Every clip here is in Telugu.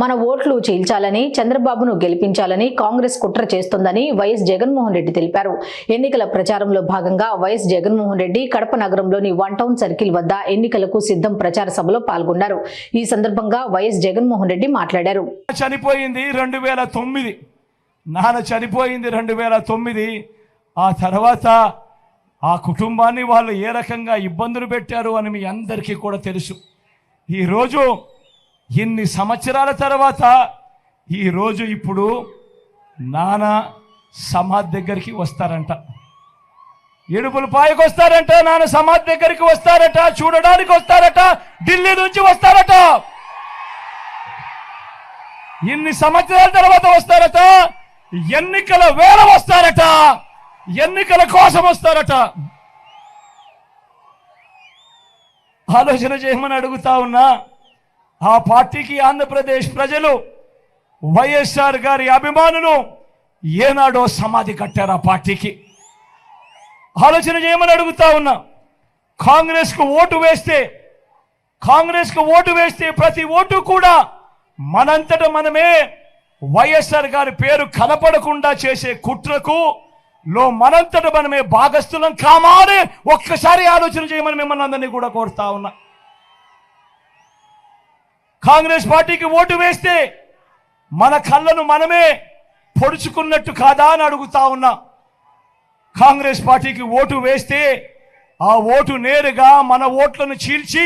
మన ఓట్లు చీల్చాలని చంద్రబాబును గెలిపించాలని కాంగ్రెస్ కుట్ర చేస్తోందని వైఎస్ జగన్మోహన్ రెడ్డి తెలిపారు. ఎన్నికల ప్రచారంలో భాగంగా వైఎస్ జగన్మోహన్ రెడ్డి కడప నగరంలోని వన్ టౌన్ సర్కిల్ వద్ద ఎన్నికలకు సిద్ధం ప్రచార సభలో పాల్గొన్నారు. ఈ సందర్భంగా వైఎస్ జగన్మోహన్ రెడ్డి మాట్లాడారు. చనిపోయింది రెండు వేల తొమ్మిది. నాన్న చనిపోయింది రెండు వేల తొమ్మిది. ఆ తర్వాత ఆ కుటుంబాన్ని వాళ్ళు ఏ రకంగా ఇబ్బందులు పెట్టారు అని మీ అందరికీ కూడా తెలుసు. ఈరోజు ఇన్ని సంవత్సరాల తర్వాత ఈరోజు ఇప్పుడు నాన్న సమాధి దగ్గరికి వస్తారంట. ఏడుపుల పాయకు వస్తారంట నాన్న సమాధి దగ్గరికి వస్తారట చూడడానికి వస్తారట ఢిల్లీ నుంచి వస్తారట. ఇన్ని సంవత్సరాల తర్వాత వస్తారట? ఎన్నికల వేళ వస్తారట. ఎన్నికల కోసం వస్తారట. ఆలోచన చేయమని అడుగుతా ఉన్నా ఆ పార్టీకి ఆంధ్రప్రదేశ్ ప్రజలు వైఎస్ఆర్ గారి అభిమానులు ఏనాడో సమాధి కట్టారు ఆ పార్టీకి. ఆలోచన చేయమని అడుగుతా ఉన్నా. కాంగ్రెస్కు ఓటు వేస్తే కాంగ్రెస్కు ఓటు వేస్తే ప్రతి ఓటు కూడా మనంతట మనమే వైఎస్ఆర్ గారి పేరు కనపడకుండా చేసే కుట్రకు లో మనంతట మనమే భాగస్థులం. కామానే ఒక్కసారి ఆలోచన చేయమని మిమ్మల్ని అందరినీ కూడా కోరుతా ఉన్నా. కాంగ్రెస్ పార్టీకి ఓటు వేస్తే మన కళ్ళను మనమే పొడుచుకున్నట్టు కాదా అని అడుగుతా ఉన్నా. కాంగ్రెస్ పార్టీకి ఓటు వేస్తే ఆ ఓటు నేరుగా మన ఓట్లను చీల్చి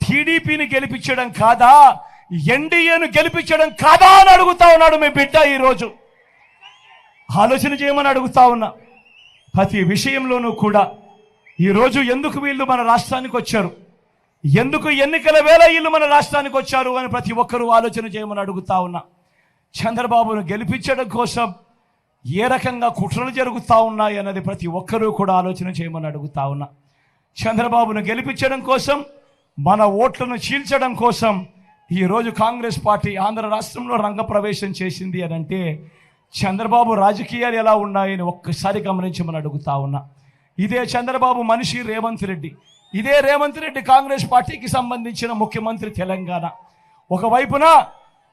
టీడీపీని గెలిపించడం కాదా ఎన్డీఏను గెలిపించడం కాదా అని అడుగుతా ఉన్నాడు మీ బిడ్డ ఈరోజు. ఆలోచన చేయమని అడుగుతా ఉన్నా. ప్రతి విషయంలోనూ కూడా ఈరోజు ఎందుకు వీళ్ళు మన రాష్ట్రానికి వచ్చారు? ఎందుకు ఎన్నికల వేళ వీళ్ళు మన రాష్ట్రానికి వచ్చారు అని ప్రతి ఒక్కరూ ఆలోచన చేయమని అడుగుతా ఉన్నా. చంద్రబాబును గెలిపించడం కోసం ఏ రకంగా కుట్రలు జరుగుతూ ఉన్నాయి అన్నది ప్రతి ఒక్కరూ కూడా ఆలోచన చేయమని అడుగుతా ఉన్నా. చంద్రబాబును గెలిపించడం కోసం మన ఓట్లను చీల్చడం కోసం ఈరోజు కాంగ్రెస్ పార్టీ ఆంధ్ర రాష్ట్రంలో రంగప్రవేశం చేసింది అని అంటే చంద్రబాబు రాజకీయాలు ఎలా ఉన్నాయని ఒక్కసారి గమనించమని అడుగుతా ఉన్నా. ఇదే చంద్రబాబు మనిషి రేవంత్ రెడ్డి. ఇదే రేవంత్ రెడ్డి కాంగ్రెస్ పార్టీకి సంబంధించిన ముఖ్యమంత్రి తెలంగాణ. ఒకవైపున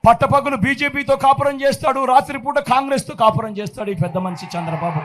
పట్టపగలు బీజేపీతో కాపురం చేస్తాడు రాత్రిపూట కాంగ్రెస్తో కాపురం చేస్తాడు ఈ పెద్ద మనిషి చంద్రబాబు.